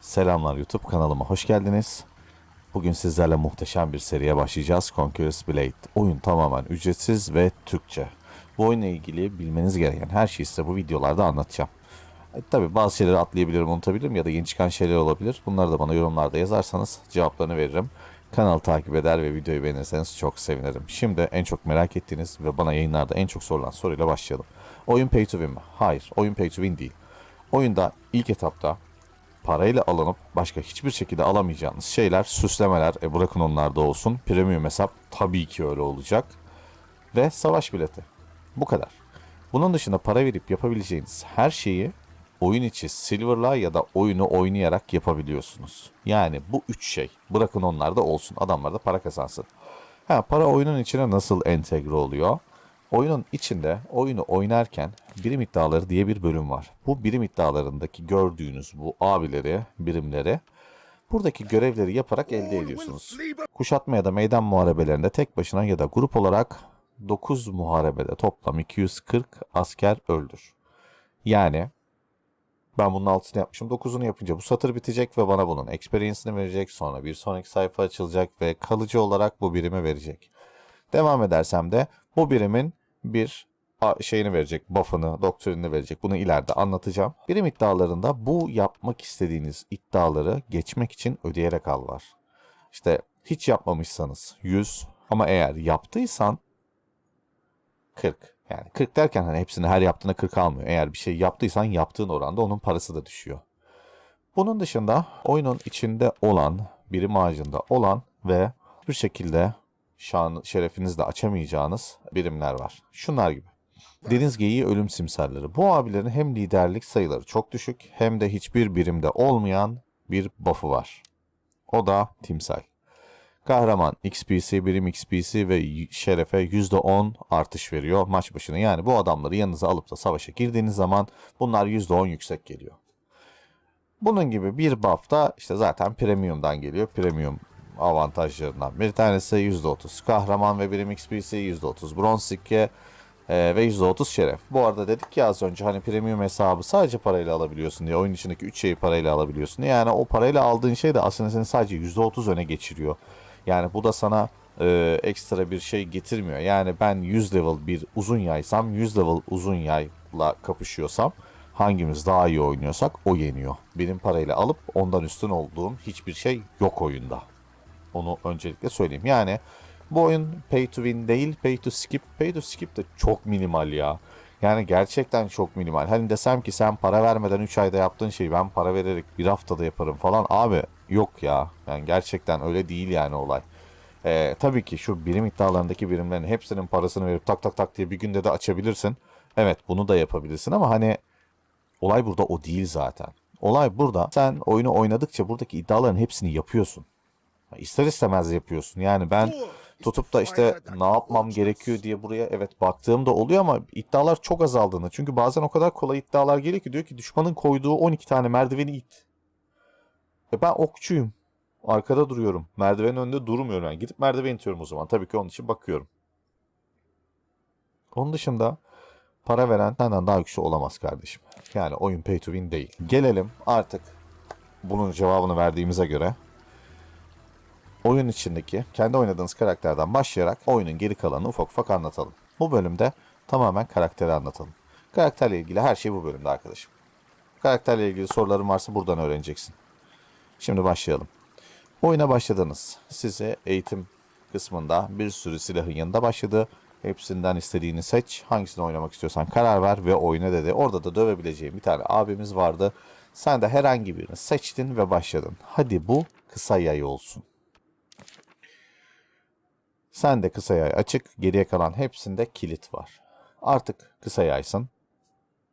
Selamlar YouTube kanalıma hoş geldiniz. Bugün sizlerle muhteşem bir seriye başlayacağız. Conqueror's Blade. Oyun tamamen ücretsiz ve Türkçe. Bu oyunla ilgili bilmeniz gereken her şeyi size bu videolarda anlatacağım. E, tabii bazı şeyleri atlayabilirim, unutabilirim ya da yeni çıkan şeyler olabilir. Bunları da bana yorumlarda yazarsanız cevaplarını veririm. Kanalı takip eder ve videoyu beğenirseniz çok sevinirim. Şimdi en çok merak ettiğiniz ve bana yayınlarda en çok sorulan soruyla başlayalım. Oyun pay to win mi? Hayır, oyun pay to win değil. Oyunda ilk etapta parayla alınıp başka hiçbir şekilde alamayacağınız şeyler, süslemeler, e bırakın onlar da olsun. Premium hesap tabii ki öyle olacak. Ve savaş bileti. Bu kadar. Bunun dışında para verip yapabileceğiniz her şeyi oyun içi Silver'la ya da oyunu oynayarak yapabiliyorsunuz. Yani bu üç şey. Bırakın onlar da olsun. Adamlar da para kazansın. Ha, para oyunun içine nasıl entegre oluyor? Oyunun içinde oyunu oynarken birim iddiaları diye bir bölüm var. Bu birim iddialarındaki gördüğünüz bu abileri, birimleri buradaki görevleri yaparak elde ediyorsunuz. Kuşatma ya da meydan muharebelerinde tek başına ya da grup olarak 9 muharebede toplam 240 asker öldür. Yani ben bunun altını yapmışım. 9'unu yapınca bu satır bitecek ve bana bunun experience'ını verecek. Sonra bir sonraki sayfa açılacak ve kalıcı olarak bu birimi verecek. Devam edersem de bu birimin bir şeyini verecek, buff'ını, doktrinini verecek. Bunu ileride anlatacağım. Birim iddialarında bu yapmak istediğiniz iddiaları geçmek için ödeyerek al var. İşte hiç yapmamışsanız 100 ama eğer yaptıysan 40. Yani 40 derken hani hepsini her yaptığına 40 almıyor. Eğer bir şey yaptıysan yaptığın oranda onun parası da düşüyor. Bunun dışında oyunun içinde olan, birim ağacında olan ve bir şekilde şan, şerefinizle açamayacağınız birimler var. Şunlar gibi. Deniz geyiği ölüm simsalleri. Bu abilerin hem liderlik sayıları çok düşük hem de hiçbir birimde olmayan bir buff'ı var. O da timsal. Kahraman XP'si, birim XP'si ve şerefe %10 artış veriyor maç başına. Yani bu adamları yanınıza alıp da savaşa girdiğiniz zaman bunlar %10 yüksek geliyor. Bunun gibi bir buff da işte zaten premium'dan geliyor. Premium avantajlarından bir tanesi %30 kahraman ve birim XP'si, %30 bronz sikke e, ve %30 şeref. Bu arada dedik ya az önce hani premium hesabı sadece parayla alabiliyorsun diye. Oyun içindeki 3 şeyi parayla alabiliyorsun diye. Yani o parayla aldığın şey de aslında seni sadece %30 öne geçiriyor. Yani bu da sana e, ekstra bir şey getirmiyor. Yani ben 100 level bir uzun yaysam 100 level uzun yayla kapışıyorsam hangimiz daha iyi oynuyorsak o yeniyor. Benim parayla alıp ondan üstün olduğum hiçbir şey yok oyunda. Onu öncelikle söyleyeyim. Yani bu oyun pay to win değil, pay to skip. Pay to skip de çok minimal ya. Yani gerçekten çok minimal. Hani desem ki sen para vermeden 3 ayda yaptığın şeyi ben para vererek bir haftada yaparım falan. Abi yok ya. Yani gerçekten öyle değil yani olay. Ee, tabii ki şu birim iddialarındaki birimlerin hepsinin parasını verip tak tak tak diye bir günde de açabilirsin. Evet bunu da yapabilirsin ama hani olay burada o değil zaten. Olay burada sen oyunu oynadıkça buradaki iddiaların hepsini yapıyorsun. İster istemez yapıyorsun. Yani ben tutup da işte ne yapmam gerekiyor diye buraya evet baktığımda oluyor ama iddialar çok azaldığını. Çünkü bazen o kadar kolay iddialar geliyor ki diyor ki düşmanın koyduğu 12 tane merdiveni it. E ben okçuyum. Arkada duruyorum. Merdivenin önünde durmuyorum yani. Gidip merdiven itiyorum o zaman. Tabii ki onun için bakıyorum. Onun dışında para veren senden daha güçlü olamaz kardeşim. Yani oyun pay to win değil. Gelelim artık bunun cevabını verdiğimize göre oyun içindeki kendi oynadığınız karakterden başlayarak oyunun geri kalanını ufak ufak anlatalım. Bu bölümde tamamen karakteri anlatalım. Karakterle ilgili her şey bu bölümde arkadaşım. Karakterle ilgili soruların varsa buradan öğreneceksin. Şimdi başlayalım. Oyuna başladınız. Size eğitim kısmında bir sürü silahın yanında başladı. Hepsinden istediğini seç. Hangisini oynamak istiyorsan karar ver ve oyna dedi. Orada da dövebileceğin bir tane abimiz vardı. Sen de herhangi birini seçtin ve başladın. Hadi bu kısa yay olsun. Sen de kısa yay açık. Geriye kalan hepsinde kilit var. Artık kısa yaysın.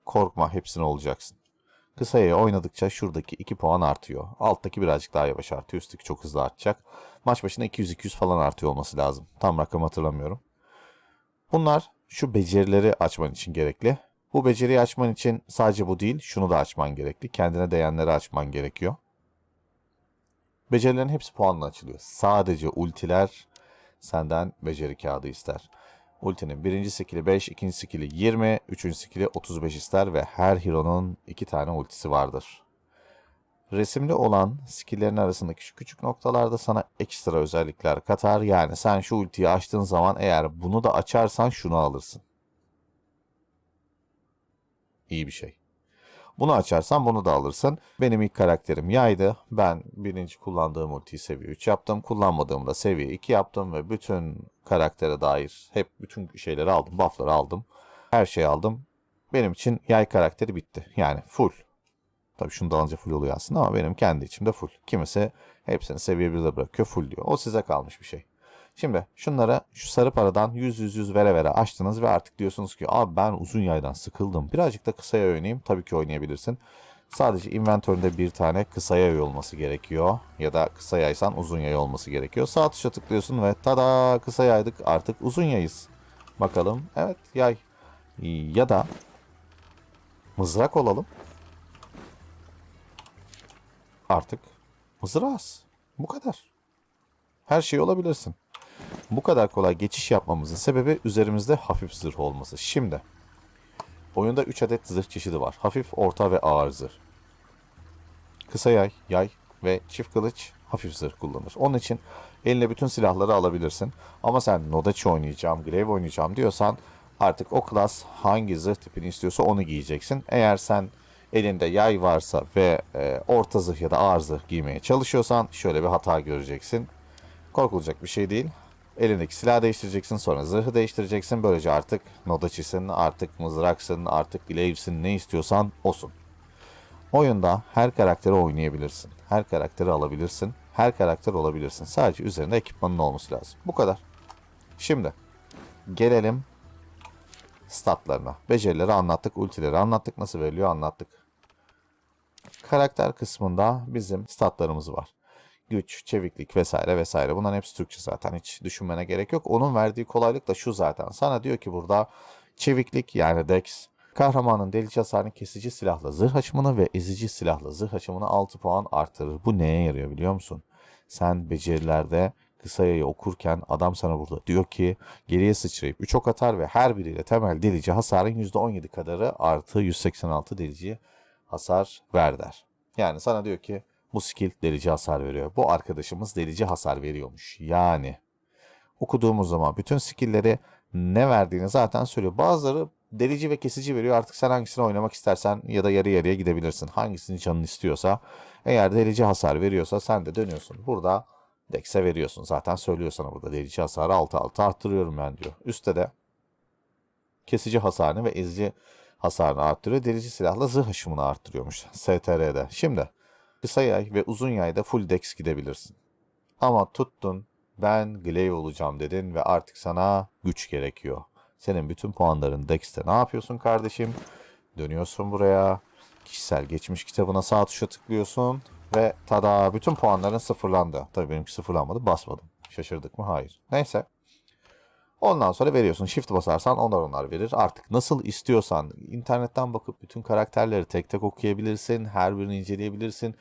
Korkma hepsine olacaksın. Kısa yayı oynadıkça şuradaki 2 puan artıyor. Alttaki birazcık daha yavaş artıyor. Üstteki çok hızlı artacak. Maç başına 200-200 falan artıyor olması lazım. Tam rakam hatırlamıyorum. Bunlar şu becerileri açman için gerekli. Bu beceriyi açman için sadece bu değil, şunu da açman gerekli. Kendine değenleri açman gerekiyor. Becerilerin hepsi puanla açılıyor. Sadece ultiler senden beceri kağıdı ister. Ultinin birinci skill'i 5, ikinci skill'i 20, üçüncü skill'i 35 ister ve her hero'nun iki tane ultisi vardır. resimli olan skill'lerin arasındaki şu küçük noktalarda sana ekstra özellikler katar. Yani sen şu ultiyi açtığın zaman eğer bunu da açarsan şunu alırsın. İyi bir şey. Bunu açarsan bunu da alırsın. Benim ilk karakterim yaydı. Ben birinci kullandığım ultiyi seviye 3 yaptım. Kullanmadığımda seviye 2 yaptım ve bütün karaktere dair hep bütün şeyleri aldım. Buff'ları aldım. Her şeyi aldım. Benim için yay karakteri bitti. Yani full. Tabii şunu da alınca full oluyor aslında ama benim kendi içimde full. Kimisi hepsini seviye 1'de bırakıyor full diyor. O size kalmış bir şey. Şimdi şunlara şu sarı paradan 100 100 100 vere vere açtınız ve artık diyorsunuz ki abi ben uzun yaydan sıkıldım. Birazcık da kısaya oynayayım. Tabii ki oynayabilirsin. Sadece inventöründe bir tane kısa yay olması gerekiyor. Ya da kısa yaysan uzun yay olması gerekiyor. Sağ tuşa tıklıyorsun ve tada kısa yaydık artık uzun yayız. Bakalım evet yay. Ya da mızrak olalım. Artık mızrağız. Bu kadar. Her şey olabilirsin. Bu kadar kolay geçiş yapmamızın sebebi üzerimizde hafif zırh olması. Şimdi oyunda 3 adet zırh çeşidi var. Hafif, orta ve ağır zırh. Kısa yay, yay ve çift kılıç hafif zırh kullanır. Onun için eline bütün silahları alabilirsin. Ama sen Nodachi oynayacağım, Grave oynayacağım diyorsan artık o klas hangi zırh tipini istiyorsa onu giyeceksin. Eğer sen elinde yay varsa ve e, orta zırh ya da ağır zırh giymeye çalışıyorsan şöyle bir hata göreceksin. Korkulacak bir şey değil. Elindeki silahı değiştireceksin sonra zırhı değiştireceksin. Böylece artık nodaçisin, artık mızraksın, artık glaive'sin ne istiyorsan osun. Oyunda her karakteri oynayabilirsin. Her karakteri alabilirsin. Her karakter olabilirsin. Sadece üzerinde ekipmanın olması lazım. Bu kadar. Şimdi gelelim statlarına. Becerileri anlattık, ultileri anlattık, nasıl veriliyor anlattık. Karakter kısmında bizim statlarımız var güç, çeviklik vesaire vesaire. Bunların hepsi Türkçe zaten. Hiç düşünmene gerek yok. Onun verdiği kolaylık da şu zaten. Sana diyor ki burada çeviklik yani dex kahramanın delici hasarını kesici silahla zırh açımını ve ezici silahla zırh açımını 6 puan artırır. Bu neye yarıyor biliyor musun? Sen becerilerde kısa yayı okurken adam sana burada diyor ki geriye sıçrayıp 3 ok atar ve her biriyle temel delici hasarın %17 kadarı artı 186 delici hasar ver der. Yani sana diyor ki bu skill delici hasar veriyor. Bu arkadaşımız delici hasar veriyormuş. Yani okuduğumuz zaman bütün skill'leri ne verdiğini zaten söylüyor. Bazıları delici ve kesici veriyor. Artık sen hangisini oynamak istersen ya da yarı yarıya gidebilirsin. Hangisini canın istiyorsa. Eğer delici hasar veriyorsa sen de dönüyorsun. Burada Dex'e veriyorsun. Zaten söylüyor sana burada delici hasarı 6 6 arttırıyorum ben diyor. Üstte de kesici hasarını ve ezici hasarını arttırıyor. Delici silahla zırh aşımını arttırıyormuş STR'de. Şimdi kısa yay ve uzun yayda full dex gidebilirsin. Ama tuttun ben glaive olacağım dedin ve artık sana güç gerekiyor. Senin bütün puanların dex'te ne yapıyorsun kardeşim? Dönüyorsun buraya. Kişisel geçmiş kitabına sağ tuşa tıklıyorsun ve tada bütün puanların sıfırlandı. Tabii benimki sıfırlanmadı basmadım. Şaşırdık mı? Hayır. Neyse. Ondan sonra veriyorsun. Shift basarsan onlar onlar verir. Artık nasıl istiyorsan internetten bakıp bütün karakterleri tek tek okuyabilirsin. Her birini inceleyebilirsin.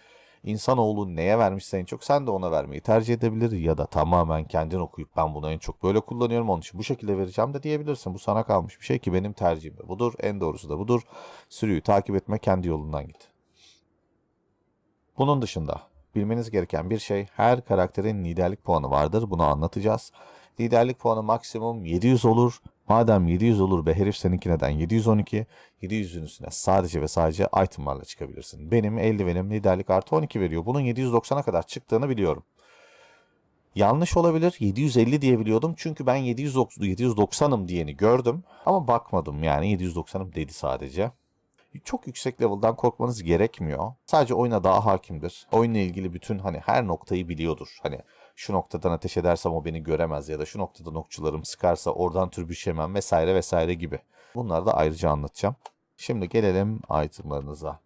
İnsanoğlu neye vermişse en çok sen de ona vermeyi tercih edebilir ya da tamamen kendin okuyup ben bunu en çok böyle kullanıyorum onun için bu şekilde vereceğim de diyebilirsin. Bu sana kalmış bir şey ki benim tercihim de budur. En doğrusu da budur. Sürüyü takip etme kendi yolundan git. Bunun dışında bilmeniz gereken bir şey her karakterin liderlik puanı vardır. Bunu anlatacağız. Liderlik puanı maksimum 700 olur. Madem 700 olur be herif seninki neden 712? 700'ün üstüne sadece ve sadece itemlarla çıkabilirsin. Benim eldivenim liderlik artı 12 veriyor. Bunun 790'a kadar çıktığını biliyorum. Yanlış olabilir. 750 diye biliyordum. Çünkü ben 790, 790'ım diyeni gördüm. Ama bakmadım yani 790'ım dedi sadece. Çok yüksek level'dan korkmanız gerekmiyor. Sadece oyuna daha hakimdir. Oyunla ilgili bütün hani her noktayı biliyordur. Hani şu noktadan ateş edersem o beni göremez ya da şu noktadan okçularım sıkarsa oradan türbüşemem vesaire vesaire gibi. Bunları da ayrıca anlatacağım. Şimdi gelelim itemlarınıza.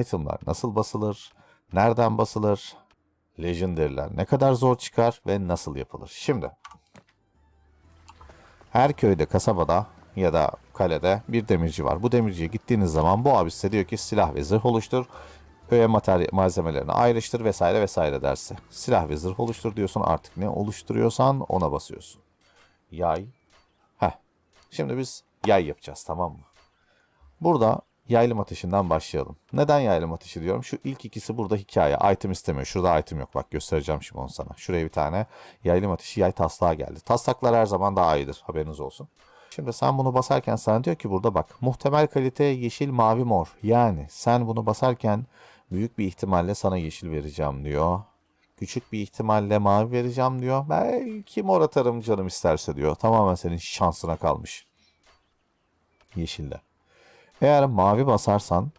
Itemlar nasıl basılır? Nereden basılır? Legendary'ler ne kadar zor çıkar ve nasıl yapılır? Şimdi her köyde, kasabada ya da kalede bir demirci var. Bu demirciye gittiğiniz zaman bu abi size diyor ki silah ve zırh oluştur. Öğe materyal malzemelerini ayrıştır vesaire vesaire derse. Silah ve zırh oluştur diyorsun artık ne oluşturuyorsan ona basıyorsun. Yay. Heh. Şimdi biz yay yapacağız tamam mı? Burada Yaylım ateşinden başlayalım. Neden yaylım ateşi diyorum? Şu ilk ikisi burada hikaye. Item istemiyor. Şurada item yok. Bak göstereceğim şimdi onu sana. Şuraya bir tane yaylım ateşi yay taslağı geldi. Taslaklar her zaman daha iyidir. Haberiniz olsun. Şimdi sen bunu basarken sana diyor ki burada bak muhtemel kalite yeşil mavi mor. Yani sen bunu basarken büyük bir ihtimalle sana yeşil vereceğim diyor. Küçük bir ihtimalle mavi vereceğim diyor. Belki mor atarım canım isterse diyor. Tamamen senin şansına kalmış. Yeşilde. Eğer mavi basarsan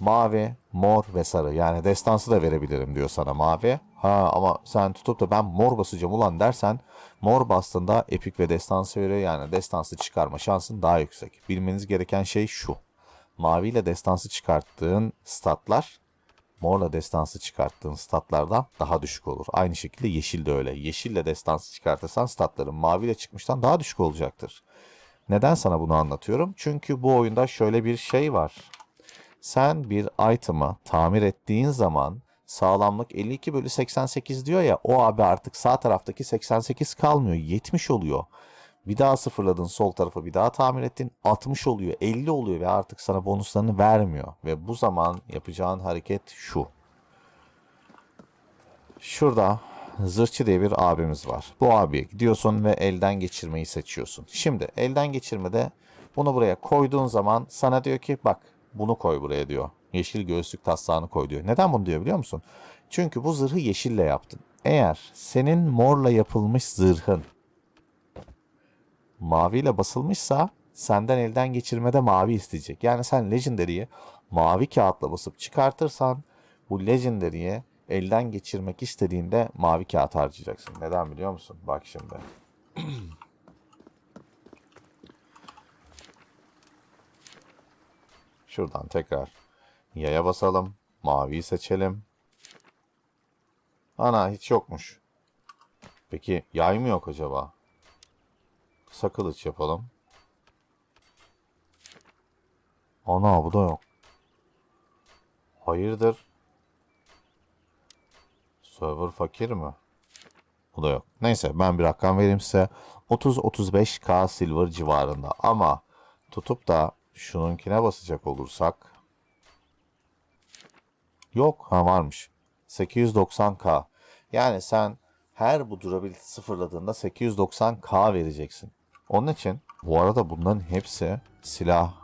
mavi, mor ve sarı yani destansı da verebilirim diyor sana mavi. Ha ama sen tutup da ben mor basacağım ulan dersen mor bastığında epik ve destansı veriyor yani destansı çıkarma şansın daha yüksek. Bilmeniz gereken şey şu. Mavi ile destansı çıkarttığın statlar morla destansı çıkarttığın statlardan daha düşük olur. Aynı şekilde yeşil de öyle. Yeşille destansı çıkartırsan statların maviyle çıkmıştan daha düşük olacaktır. Neden sana bunu anlatıyorum? Çünkü bu oyunda şöyle bir şey var. Sen bir item'ı tamir ettiğin zaman sağlamlık 52 bölü 88 diyor ya o abi artık sağ taraftaki 88 kalmıyor 70 oluyor. Bir daha sıfırladın sol tarafı bir daha tamir ettin 60 oluyor 50 oluyor ve artık sana bonuslarını vermiyor. Ve bu zaman yapacağın hareket şu. Şurada zırhçı diye bir abimiz var. Bu abiye gidiyorsun ve elden geçirmeyi seçiyorsun. Şimdi elden geçirmede bunu buraya koyduğun zaman sana diyor ki bak bunu koy buraya diyor. Yeşil göğüslük taslağını koy diyor. Neden bunu diyor biliyor musun? Çünkü bu zırhı yeşille yaptın. Eğer senin morla yapılmış zırhın maviyle basılmışsa senden elden geçirmede mavi isteyecek. Yani sen Legendary'i mavi kağıtla basıp çıkartırsan bu Legendary'i elden geçirmek istediğinde mavi kağıt harcayacaksın. Neden biliyor musun? Bak şimdi. Şuradan tekrar yaya basalım. Maviyi seçelim. Ana hiç yokmuş. Peki yay mı yok acaba? Kısa yapalım. Ana bu da yok. Hayırdır? Server fakir mi? Bu da yok. Neyse ben bir rakam vereyim size. 30-35k silver civarında. Ama tutup da şununkine basacak olursak yok ha varmış. 890k. Yani sen her bu durability sıfırladığında 890k vereceksin. Onun için bu arada bunların hepsi silah,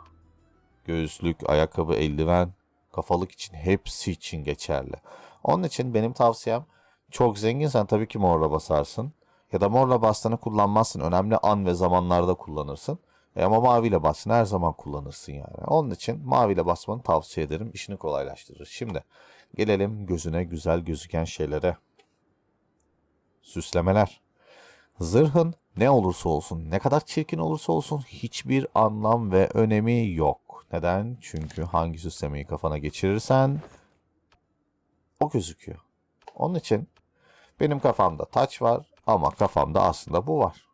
göğüslük, ayakkabı, eldiven, kafalık için hepsi için geçerli. Onun için benim tavsiyem çok zenginsen tabii ki morla basarsın. Ya da morla bastığını kullanmazsın. Önemli an ve zamanlarda kullanırsın. E ama maviyle bastığını her zaman kullanırsın yani. Onun için maviyle basmanı tavsiye ederim. İşini kolaylaştırır. Şimdi gelelim gözüne güzel gözüken şeylere. Süslemeler. Zırhın ne olursa olsun, ne kadar çirkin olursa olsun hiçbir anlam ve önemi yok. Neden? Çünkü hangi süslemeyi kafana geçirirsen o gözüküyor. Onun için benim kafamda taç var ama kafamda aslında bu var.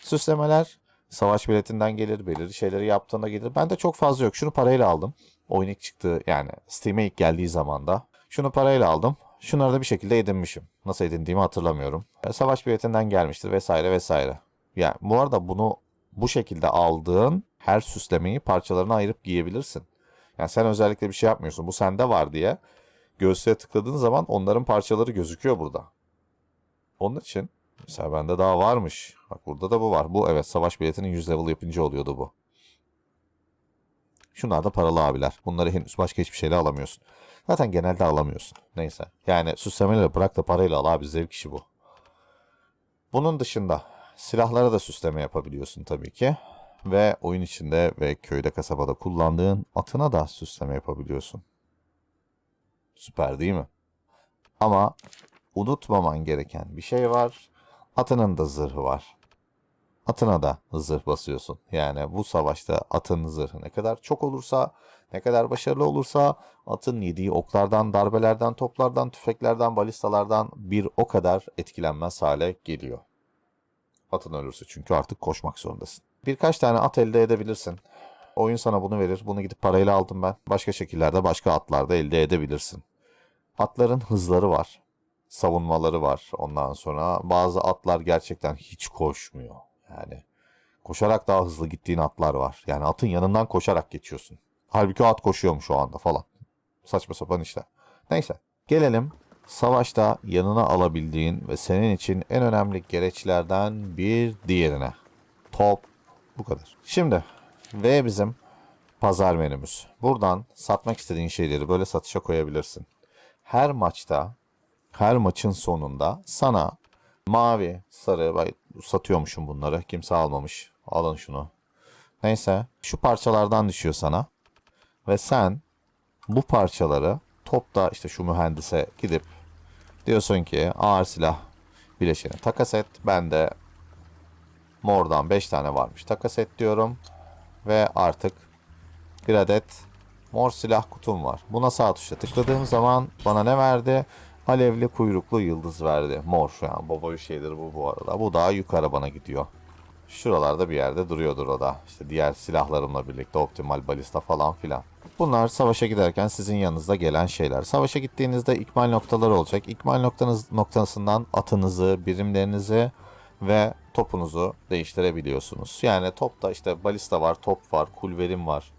Süslemeler savaş biletinden gelir, belirli şeyleri yaptığında gelir. Bende çok fazla yok. Şunu parayla aldım. Oyun ilk çıktı yani Steam'e ilk geldiği zamanda. Şunu parayla aldım. Şunları da bir şekilde edinmişim. Nasıl edindiğimi hatırlamıyorum. E, Savaş biletinden gelmiştir vesaire vesaire. Yani bu arada bunu bu şekilde aldığın her süslemeyi parçalarına ayırıp giyebilirsin. Yani sen özellikle bir şey yapmıyorsun. Bu sende var diye göğsüne tıkladığın zaman onların parçaları gözüküyor burada. Onun için mesela bende daha varmış. Bak burada da bu var. Bu evet savaş biletinin 100 level yapınca oluyordu bu. Şunlar da paralı abiler. Bunları henüz başka hiçbir şeyle alamıyorsun. Zaten genelde alamıyorsun. Neyse. Yani süslemeyle bırak da parayla al abi zevk işi bu. Bunun dışında silahlara da süsleme yapabiliyorsun tabii ki. Ve oyun içinde ve köyde kasabada kullandığın atına da süsleme yapabiliyorsun. Süper değil mi? Ama unutmaman gereken bir şey var. Atının da zırhı var. Atına da zırh basıyorsun. Yani bu savaşta atın zırhı ne kadar çok olursa, ne kadar başarılı olursa atın yediği oklardan, darbelerden, toplardan, tüfeklerden, balistalardan bir o kadar etkilenmez hale geliyor. Atın ölürse çünkü artık koşmak zorundasın. Birkaç tane at elde edebilirsin. Oyun sana bunu verir. Bunu gidip parayla aldım ben. Başka şekillerde, başka atlarda elde edebilirsin. Atların hızları var. Savunmaları var. Ondan sonra bazı atlar gerçekten hiç koşmuyor. Yani Koşarak daha hızlı gittiğin atlar var. Yani atın yanından koşarak geçiyorsun. Halbuki o at koşuyormuş şu anda falan. Saçma sapan işler. Neyse. Gelelim savaşta yanına alabildiğin ve senin için en önemli gereçlerden bir diğerine. Top. Bu kadar. Şimdi ve bizim pazar menümüz. Buradan satmak istediğin şeyleri böyle satışa koyabilirsin. Her maçta, her maçın sonunda sana mavi, sarı, ben satıyormuşum bunları. Kimse almamış. Alın şunu. Neyse, şu parçalardan düşüyor sana. Ve sen bu parçaları topta işte şu mühendise gidip diyorsun ki ağır silah bileşeni takas et. Ben de mordan 5 tane varmış takas et diyorum. Ve artık bir adet mor silah kutum var. Buna sağ tuşla tıkladığım zaman bana ne verdi? Alevli kuyruklu yıldız verdi. Mor şu an. Baba bir şeydir bu bu arada. Bu daha yukarı bana gidiyor. Şuralarda bir yerde duruyordur o da. İşte diğer silahlarımla birlikte optimal balista falan filan. Bunlar savaşa giderken sizin yanınızda gelen şeyler. Savaşa gittiğinizde ikmal noktaları olacak. İkmal noktanız noktasından atınızı, birimlerinizi ve topunuzu değiştirebiliyorsunuz. Yani topta işte balista var, top var, kulverim var,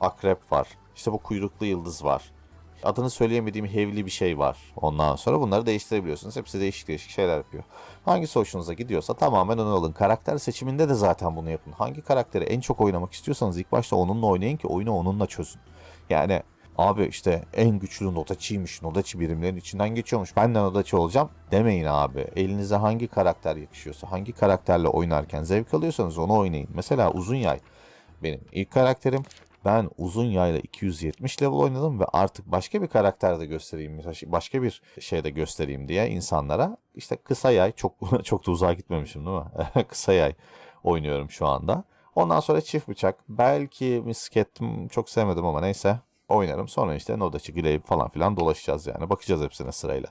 akrep var. İşte bu kuyruklu yıldız var. Adını söyleyemediğim hevli bir şey var. Ondan sonra bunları değiştirebiliyorsunuz. Hepsi değişik değişik şeyler yapıyor. Hangisi hoşunuza gidiyorsa tamamen onu alın. Karakter seçiminde de zaten bunu yapın. Hangi karakteri en çok oynamak istiyorsanız ilk başta onunla oynayın ki oyunu onunla çözün. Yani abi işte en güçlü notaçıymış, notaçı birimlerin içinden geçiyormuş. Ben de notaçı olacağım demeyin abi. Elinize hangi karakter yakışıyorsa, hangi karakterle oynarken zevk alıyorsanız onu oynayın. Mesela uzun yay benim ilk karakterim. Ben uzun yayla 270 level oynadım ve artık başka bir karakter de göstereyim, başka bir şey de göstereyim diye insanlara işte kısa yay çok çok da uzağa gitmemişim değil mi? kısa yay oynuyorum şu anda. Ondan sonra çift bıçak. Belki misket çok sevmedim ama neyse oynarım. Sonra işte Nodachi, Glaive falan filan dolaşacağız yani. Bakacağız hepsine sırayla.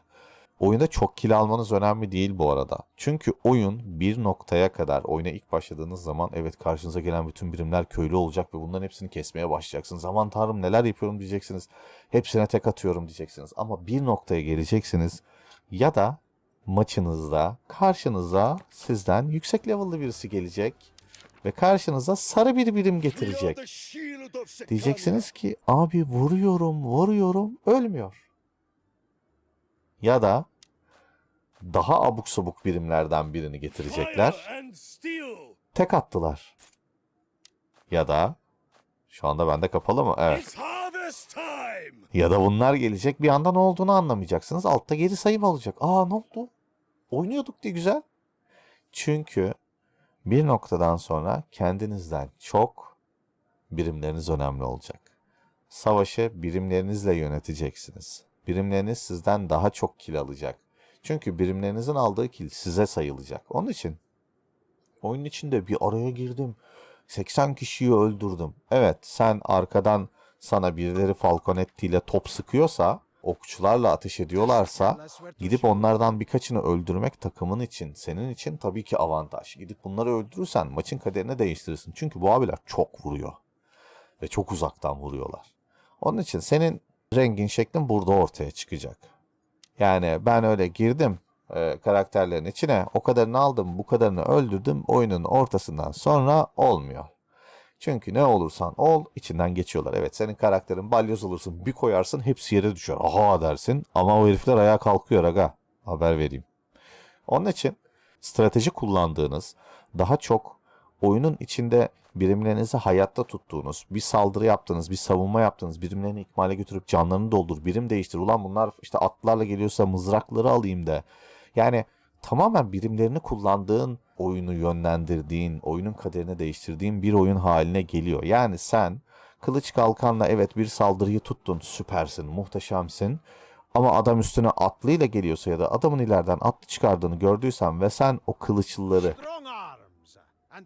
Oyunda çok kill almanız önemli değil bu arada. Çünkü oyun bir noktaya kadar oyuna ilk başladığınız zaman evet karşınıza gelen bütün birimler köylü olacak ve bunların hepsini kesmeye başlayacaksınız. Aman tanrım neler yapıyorum diyeceksiniz. Hepsine tek atıyorum diyeceksiniz. Ama bir noktaya geleceksiniz ya da maçınızda karşınıza sizden yüksek level'lı birisi gelecek ve karşınıza sarı bir birim getirecek. Diyeceksiniz ki abi vuruyorum vuruyorum ölmüyor. Ya da daha abuk sabuk birimlerden birini getirecekler. Tek attılar. Ya da şu anda bende kapalı mı? Evet. Ya da bunlar gelecek bir anda ne olduğunu anlamayacaksınız. Altta geri sayım olacak. Aa ne oldu? Oynuyorduk diye güzel. Çünkü bir noktadan sonra kendinizden çok birimleriniz önemli olacak. Savaşı birimlerinizle yöneteceksiniz. Birimleriniz sizden daha çok kil alacak. Çünkü birimlerinizin aldığı kil size sayılacak. Onun için oyun içinde bir araya girdim. 80 kişiyi öldürdüm. Evet sen arkadan sana birileri Falconetti ile top sıkıyorsa, okçularla ateş ediyorlarsa gidip onlardan birkaçını öldürmek takımın için, senin için tabii ki avantaj. Gidip bunları öldürürsen maçın kaderini değiştirirsin. Çünkü bu abiler çok vuruyor. Ve çok uzaktan vuruyorlar. Onun için senin rengin şeklin burada ortaya çıkacak. Yani ben öyle girdim e, karakterlerin içine o kadarını aldım bu kadarını öldürdüm oyunun ortasından sonra olmuyor. Çünkü ne olursan ol içinden geçiyorlar. Evet senin karakterin balyoz olursun bir koyarsın hepsi yere düşer. Aha dersin ama o herifler ayağa kalkıyor aga. Haber vereyim. Onun için strateji kullandığınız daha çok oyunun içinde birimlerinizi hayatta tuttuğunuz, bir saldırı yaptığınız, bir savunma yaptığınız, birimlerini ikmale götürüp canlarını doldur, birim değiştir. Ulan bunlar işte atlarla geliyorsa mızrakları alayım da. Yani tamamen birimlerini kullandığın oyunu yönlendirdiğin, oyunun kaderini değiştirdiğin bir oyun haline geliyor. Yani sen kılıç kalkanla evet bir saldırıyı tuttun, süpersin, muhteşemsin. Ama adam üstüne atlıyla geliyorsa ya da adamın ileriden atlı çıkardığını gördüysen ve sen o kılıçlıları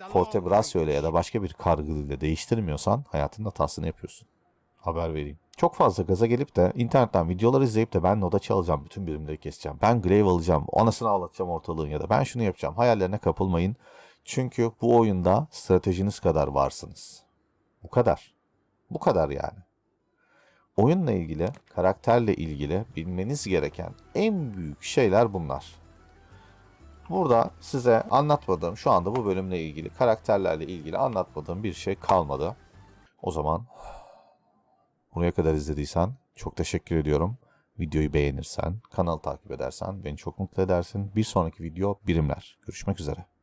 Forte Braccio ile ya da başka bir kargılıyla değiştirmiyorsan hayatın hatasını yapıyorsun. Haber vereyim. Çok fazla gaza gelip de internetten videolar izleyip de ben noda çalacağım, bütün birimleri keseceğim, ben glaive alacağım, anasını ağlatacağım ortalığın ya da ben şunu yapacağım. Hayallerine kapılmayın. Çünkü bu oyunda stratejiniz kadar varsınız. Bu kadar. Bu kadar yani. Oyunla ilgili, karakterle ilgili bilmeniz gereken en büyük şeyler bunlar. Burada size anlatmadığım, şu anda bu bölümle ilgili, karakterlerle ilgili anlatmadığım bir şey kalmadı. O zaman buraya kadar izlediysen çok teşekkür ediyorum. Videoyu beğenirsen, kanalı takip edersen beni çok mutlu edersin. Bir sonraki video birimler. Görüşmek üzere.